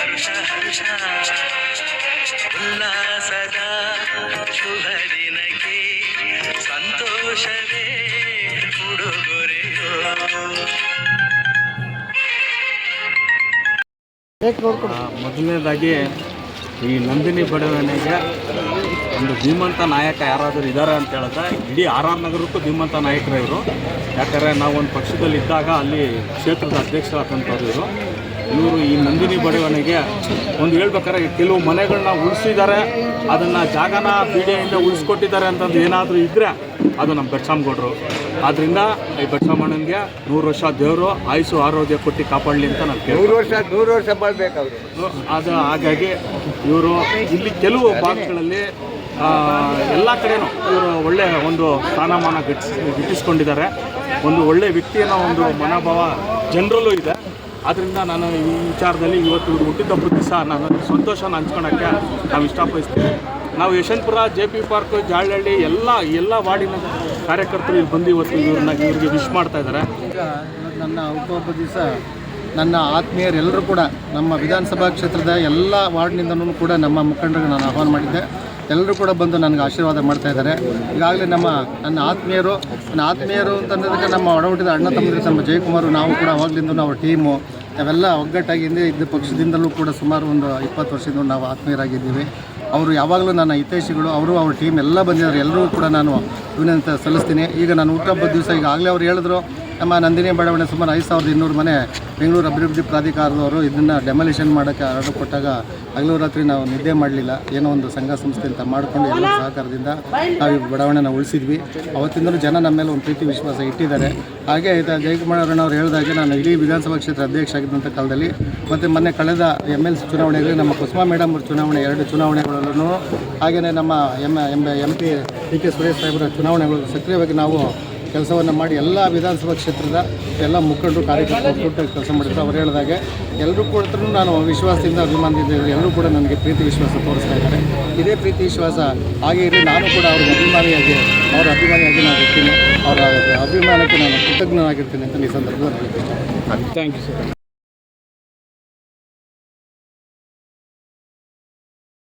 ಹರ್ಷ ಹರ್ಷ. ಉಲ್ಲಾಸದ ಶುಭ ದಿನಕ್ಕೆ ಸಂತೋಷವೇ ಮೊದಲನೇದಾಗಿ ಈ ನಂದಿನಿ ಬಡವಣೆಗೆ ಒಂದು ಧೀಮಂತ ನಾಯಕ ಯಾರಾದರೂ ಇದ್ದಾರೆ ಅಂತ ಹೇಳಿದ್ರೆ ಇಡೀ ಆರ್ ಆರ್ ನಗರಕ್ಕೂ ಧೀಮಂತ ನಾಯಕರ ಇವರು. ಯಾಕಂದರೆ ನಾವು ಒಂದು ಪಕ್ಷದಲ್ಲಿ ಇದ್ದಾಗ ಅಲ್ಲಿ ಕ್ಷೇತ್ರದ ಅಧ್ಯಕ್ಷರಾದಂಥವ್ರು ಇವರು. ಇವರು ಈ ನಂದಿನಿ ಬಡವಣೆಗೆ ಒಂದು ಹೇಳ್ಬೇಕಾದ್ರೆ ಕೆಲವು ಮನೆಗಳನ್ನ ಉಳಿಸಿದ್ದಾರೆ. ಅದನ್ನು ಜಾಗನ ಪೀಡೆಯಿಂದ ಉಳಿಸ್ಕೊಟ್ಟಿದ್ದಾರೆ ಅಂತಂದು ಏನಾದರೂ ಇದ್ದರೆ ಅದು ನಮ್ಮ ಬೆಟ್ಸಾಮ್ಗೌಡರು. ಆದ್ದರಿಂದ ಈ ಬೆಟ್ಸಾಮಣ್ಣನಿಗೆ ನೂರು ವರ್ಷ ದೇವರು ಆಯುಸು ಆರೋಗ್ಯ ಕೊಟ್ಟು ಕಾಪಾಡಲಿ ಅಂತ ನಾನು ಕೇಳಿ ನೂರು ವರ್ಷ ನೂರು ವರ್ಷ ಬಾಳ್ಬೇಕು ಅವರು. ಅದು ಹಾಗಾಗಿ ಇವರು ಇಲ್ಲಿ ಕೆಲವು ಭಾಗಗಳಲ್ಲಿ ಎಲ್ಲ ಕಡೆಯೂ ಇವರು ಒಳ್ಳೆ ಒಂದು ಸ್ಥಾನಮಾನ ಗಿಟ್ಟಿಸ್ ಗಿಟ್ಟಿಸ್ಕೊಂಡಿದ್ದಾರೆ. ಒಂದು ಒಳ್ಳೆ ವ್ಯಕ್ತಿಯನ್ನು ಒಂದು ಮನೋಭಾವ ಜನರಲ್ಲೂ ಇದೆ. ಆದ್ದರಿಂದ ನಾನು ಈ ವಿಚಾರದಲ್ಲಿ ಇವತ್ತು ಹುಟ್ಟಿದ ಹುಟ್ಟಿದಬ್ಬರ ದಿವಸ ನಾನು ಸಂತೋಷನ ಹಂಚ್ಕೊಳಕ್ಕೆ ನಾವು ಇಷ್ಟಪಡಿಸ್ತೀವಿ. ನಾವು Yeshwanthpur, J P Park, Jalahalli ಎಲ್ಲ ಎಲ್ಲ ವಾರ್ಡಿನ ಕಾರ್ಯಕರ್ತರು ಇಲ್ಲಿ ಬಂದು ಇವತ್ತು ಇವ್ರನ್ನ ಇವ್ರಿಗೆ ವಿಶ್ ಮಾಡ್ತಾ ಇದ್ದಾರೆ. ಈಗ ನನ್ನ ಹುಟ್ಟುಹಬ್ಬ ದಿವಸ ನನ್ನ ಆತ್ಮೀಯರೆಲ್ಲರೂ ಕೂಡ ನಮ್ಮ ವಿಧಾನಸಭಾ ಕ್ಷೇತ್ರದ ಎಲ್ಲ ವಾರ್ಡ್ನಿಂದನೂ ಕೂಡ ನಮ್ಮ ಮುಖಂಡರಿಗೆ ನಾನು ಆಹ್ವಾನ ಮಾಡಿದ್ದೆ. ಎಲ್ಲರೂ ಕೂಡ ಬಂದು ನನಗೆ ಆಶೀರ್ವಾದ ಮಾಡ್ತಾ ಇದ್ದಾರೆ. ಈಗಾಗಲೇ ನಮ್ಮ ನನ್ನ ಆತ್ಮೀಯರು ನನ್ನ ಆತ್ಮೀಯರು ಅಂತಂದ್ರೆ ನಮ್ಮ ಒಡಹುಟ್ಟಿದ ಅಣ್ಣ ತಮ್ಮಂದಿರು ನಮ್ಮ ಜಯಕುಮಾರ್, ನಾವು ಕೂಡ ಅವಾಗಲಿಂದ ನಾವು ಟೀಮು ನಾವೆಲ್ಲ ಒಗ್ಗಟ್ಟಾಗಿ ಹಿಂದೆ ಇದ್ದ ಪಕ್ಷದಿಂದಲೂ ಕೂಡ ಸುಮಾರು ಒಂದು ಇಪ್ಪತ್ತು ವರ್ಷದಿಂದ ನಾವು ಆತ್ಮೀಯರಾಗಿದ್ದೀವಿ. ಅವರು ಯಾವಾಗಲೂ ನನ್ನ ಹಿತೈಷಿಗಳು, ಅವರು ಅವ್ರ ಟೀಮ್ ಎಲ್ಲ ಬಂದಿದ್ದಾರೆ. ಎಲ್ಲರೂ ಕೂಡ ನಾನು ವಿನಂತ ಸಲ್ಲಿಸ್ತೀನಿ. ಈಗ ನಾನು ಹುಟ್ಟುಹಬ್ಬದ ದಿವಸ ಈಗಾಗಲೇ ಅವ್ರು ಹೇಳಿದ್ರು ನಮ್ಮ ನಂದಿನಿ ಬಡಾವಣೆ ಸುಮಾರು ಐದು ಸಾವಿರದ ಇನ್ನೂರು ಮನೆ ಬೆಂಗಳೂರು ಅಭಿವೃದ್ಧಿ ಪ್ರಾಧಿಕಾರದವರು ಇದನ್ನು ಡೆಮಲಿಷನ್ ಮಾಡೋಕ್ಕೆ ಆರ್ಡರ್ ಕೊಟ್ಟಾಗ ಹಗಲು ರಾತ್ರಿ ನಾವು ನಿದ್ದೆ ಮಾಡಲಿಲ್ಲ. ಏನೋ ಒಂದು ಸಂಘ ಸಂಸ್ಥೆ ಅಂತ ಮಾಡಿಕೊಂಡು ಎಲ್ಲ ಸಹಕಾರದಿಂದ ನಾವು ಈ ಬಡಾವಣೆನ ಉಳಿಸಿದ್ವಿ. ಅವತ್ತಿಂದಲೂ ಜನ ನಮ್ಮ ಮೇಲೆ ಒಂದು ಪ್ರೀತಿ ವಿಶ್ವಾಸ ಇಟ್ಟಿದ್ದಾರೆ. ಹಾಗೆ ಇದು ಹೇಳಿದ ಹೇಳಿದಾಗೆ ನಾನು ಇಡೀ ವಿಧಾನಸಭಾ ಕ್ಷೇತ್ರ ಅಧ್ಯಕ್ಷ ಆಗಿದ್ದಂಥ ಕಾಲದಲ್ಲಿ ಮತ್ತು ಮೊನ್ನೆ ಕಳೆದ ಎಂ ಎಲ್ ಸಿ ಚುನಾವಣೆಯಲ್ಲಿ ನಮ್ಮ ಕುಸುಮಾ ಮೇಡಮ್ ಚುನಾವಣೆ, ಎರಡು ಚುನಾವಣೆಗಳಲ್ಲೂ ಹಾಗೆಯೇ ನಮ್ಮ M M M P D K Suresh ಸಾಹೇಬರ ಚುನಾವಣೆಗಳು ಸಕ್ರಿಯವಾಗಿ ನಾವು ಕೆಲಸವನ್ನು ಮಾಡಿ ಎಲ್ಲ ವಿಧಾನಸಭಾ ಕ್ಷೇತ್ರದ ಎಲ್ಲ ಮುಖಂಡರು, ಕಾರ್ಯಕರ್ತರು ಒಟ್ಟು ಕೆಲಸ ಮಾಡಿದ್ರು. ಅವ್ರು ಹೇಳಿದಾಗೆ ಎಲ್ಲರೂ ಕೂಡ ನಾನು ವಿಶ್ವಾಸದಿಂದ ಅಭಿಮಾನದಿಂದ. ಎಲ್ಲರೂ ಕೂಡ ನನಗೆ ಪ್ರೀತಿ ವಿಶ್ವಾಸ ತೋರಿಸ್ತಾ ಇದ್ದಾರೆ. ಇದೇ ಪ್ರೀತಿ ವಿಶ್ವಾಸ ಹಾಗೆ ಇರಲಿ, ನಾನು ಕೂಡ ಅವ್ರಿಗೆ ಅಭಿಮಾನಿಯಾಗಿ, ಅವರ ಅಭಿಮಾನಿಯಾಗಿ ನಾನು ಇರ್ತೀನಿ. ಅವರ ಅಭಿಮಾನಕ್ಕೆ ನಾನು ಕೃತಜ್ಞನಾಗಿರ್ತೀನಿ ಅಂತ ಈ ಸಂದರ್ಭದಲ್ಲಿ ಥ್ಯಾಂಕ್ ಯು ಸರ್